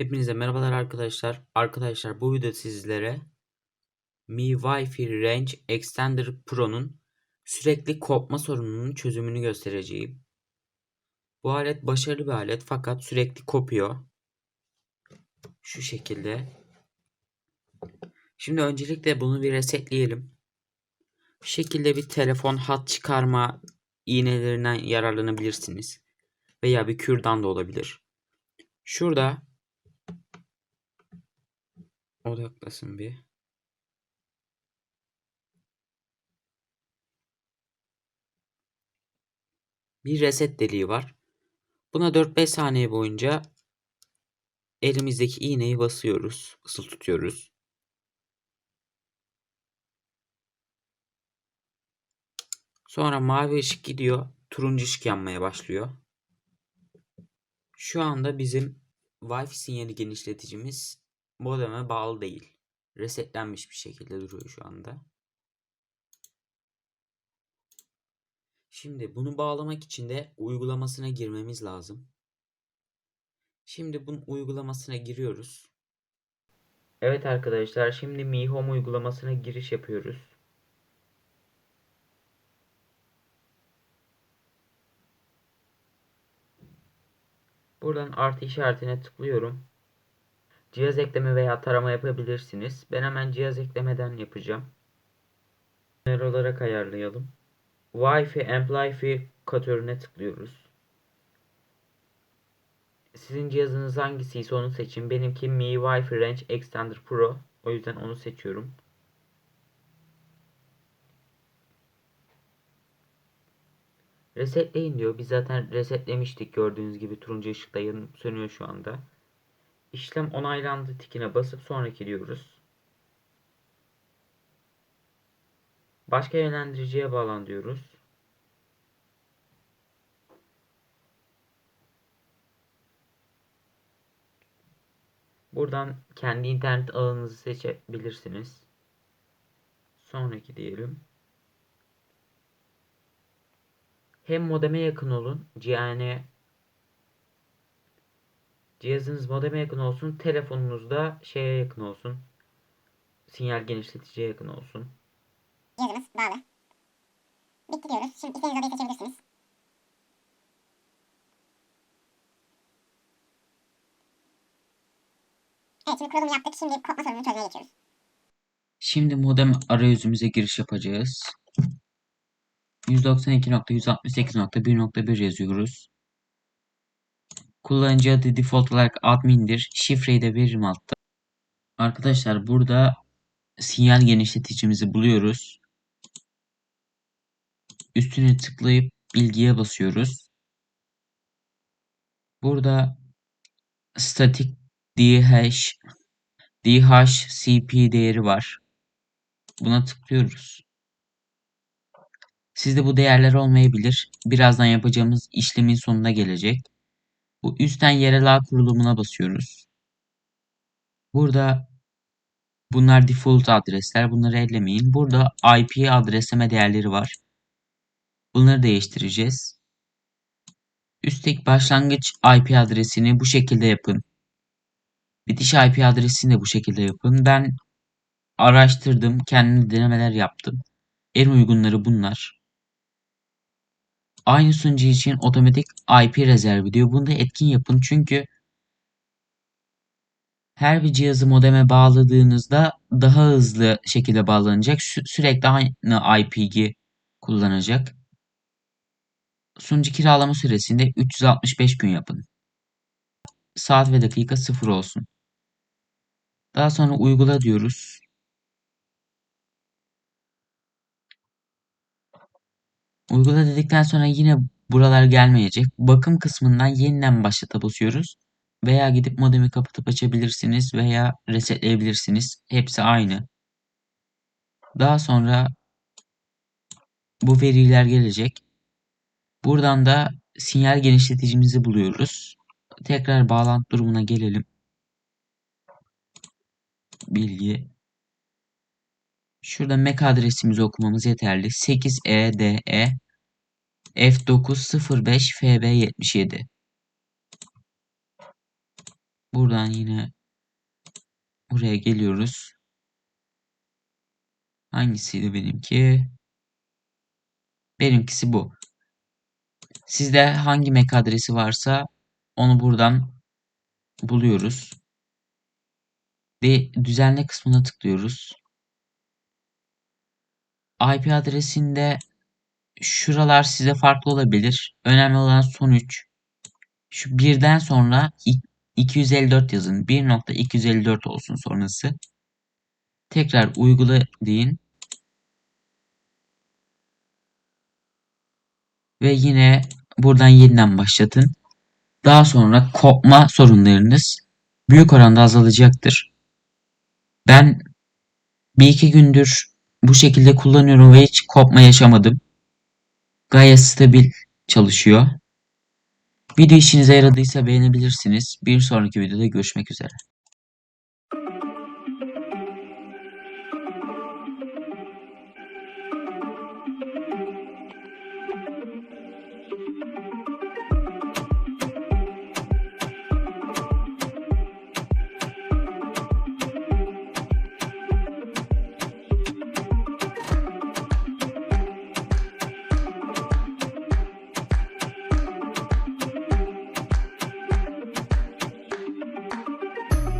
Hepinize merhabalar arkadaşlar. Arkadaşlar bu videoda sizlere Mi Wi-Fi Range Extender Pro'nun sürekli kopma sorununun çözümünü göstereceğim. Bu alet başarılı bir alet fakat sürekli kopuyor. Şu şekilde. Şimdi öncelikle bunu bir resetleyelim. Bu şekilde bir telefon hat çıkarma iğnelerinden yararlanabilirsiniz. Veya bir kürdan da olabilir. Şurada odaklasın bir. Bir reset deliği var. Buna 4-5 saniye boyunca elimizdeki iğneyi basıyoruz. Isıl tutuyoruz. Sonra mavi ışık gidiyor. Turuncu ışık yanmaya başlıyor. Şu anda bizim Wi-Fi sinyali genişleticimiz modeme bağlı değil. Resetlenmiş bir şekilde duruyor şu anda. Şimdi bunu bağlamak için de uygulamasına girmemiz lazım. Şimdi bunun uygulamasına giriyoruz. Evet arkadaşlar şimdi Mi Home uygulamasına giriş yapıyoruz. Buradan artı işaretine tıklıyorum. Cihaz ekleme veya tarama yapabilirsiniz. Ben hemen cihaz eklemeden yapacağım. Genel olarak ayarlayalım. Wi-Fi amplifikatörüne tıklıyoruz. Sizin cihazınız hangisiyse onu seçin. Benimki Mi Wi-Fi Range Extender Pro. O yüzden onu seçiyorum. Resetleyin diyor. Biz zaten resetlemiştik. Gördüğünüz gibi turuncu ışıkta yanıp sönüyor şu anda. İşlem onaylandı tikine basıp sonraki diyoruz. Başka yönlendiriciye bağlan diyoruz. Buradan kendi internet ağınızı seçebilirsiniz. Sonraki diyelim. Hem modeme yakın olun. Yani cihazınız modeme yakın olsun. Telefonunuz da şeye yakın olsun. Sinyal genişleticiye yakın olsun. Cihazımız bağlı. Bitti diyoruz. Şimdi istediğiniz odayı seçebilirsiniz. Evet şimdi kurulumu yaptık. Şimdi kopma sorununu çözmeye geçiyoruz. Şimdi modem arayüzümüze giriş yapacağız. 192.168.1.1 yazıyoruz. Kullanıcı adı default olarak admin'dir. Şifreyi de veririm altta. Arkadaşlar burada sinyal genişleticimizi buluyoruz. Üstüne tıklayıp bilgiye basıyoruz. Burada static DH DHCP değeri var. Buna tıklıyoruz. Sizde bu değerler olmayabilir. Birazdan yapacağımız işlemin sonuna gelecek. Bu üstten yerel ağ kurulumuna basıyoruz. Burada bunlar default adresler. Bunları ellemeyin. Burada IP adresleme değerleri var. Bunları değiştireceğiz. Üstteki başlangıç IP adresini bu şekilde yapın. Bitiş IP adresini de bu şekilde yapın. Ben araştırdım. Kendim denemeler yaptım. En uygunları bunlar. Aynı sunucu için otomatik IP rezervi diyor. Bunu da etkin yapın çünkü her bir cihazı modeme bağladığınızda daha hızlı şekilde bağlanacak. Sü sürekli aynı IP'yi kullanacak. Sunucu kiralama süresinde 365 gün yapın. Saat ve dakika sıfır olsun. Daha sonra uygula diyoruz. Uygula dedikten sonra yine buralar gelmeyecek. Bakım kısmından yeniden başlata basıyoruz. Veya gidip modemi kapatıp açabilirsiniz veya resetleyebilirsiniz. Hepsi aynı. Daha sonra bu veriler gelecek. Buradan da sinyal genişleticimizi buluyoruz. Tekrar bağlantı durumuna gelelim. Bilgi. Şurada MAC adresimizi okumamız yeterli. 8EDE F905FB77 Buradan yine buraya geliyoruz. Hangisiydi benimki? Benimkisi bu. Sizde hangi MAC adresi varsa onu buradan buluyoruz. Ve düzenle kısmına tıklıyoruz. IP adresinde şuralar size farklı olabilir. Önemli olan son 3. Şu birden sonra i- 254 yazın. 1.254 olsun sonrası. Tekrar uygula deyin. Ve yine buradan yeniden başlatın. Daha sonra kopma sorunlarınız büyük oranda azalacaktır. Ben bir iki gündür bu şekilde kullanıyorum ve hiç kopma yaşamadım. Gayet stabil çalışıyor. Video işinize yaradıysa beğenebilirsiniz. Bir sonraki videoda görüşmek üzere.